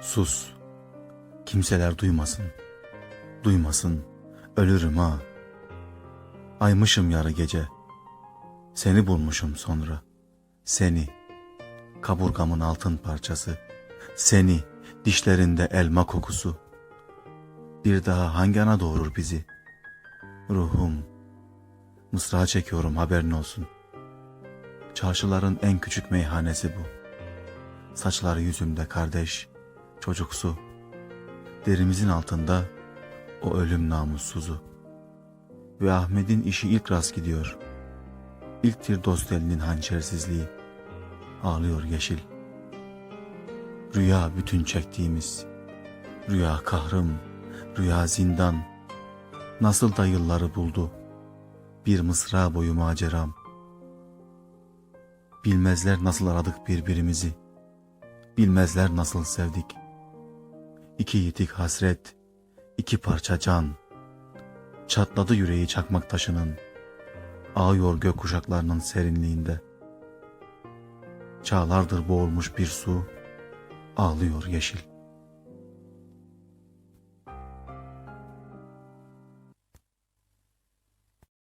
Sus. Kimseler duymasın. Duymasın. Ölürüm ha. Aymışım yarı gece. Seni bulmuşum sonra. Seni. Kaburgamın altın parçası. Seni. Dişlerinde elma kokusu. Bir daha hangi ana doğurur bizi? Ruhum. Mısra çekiyorum haberin olsun. Çarşıların en küçük meyhanesi bu. Saçları yüzümde kardeş, çocuksu. Derimizin altında o ölüm namussuzu. Ve Ahmet'in işi ilk rast gidiyor. İlktir dost elinin hançersizliği. Ağlıyor yeşil. Rüya bütün çektiğimiz. Rüya kahrım, rüya zindan. Nasıl da yılları buldu. Bir mısra boyu maceram. Bilmezler nasıl aradık birbirimizi. Bilmezler nasıl sevdik. İki yitik hasret, iki parça can. Çatladı yüreği çakmak taşının. Ağıyor gök kuşaklarının serinliğinde. Çağlardır boğulmuş bir su, ağlıyor yeşil.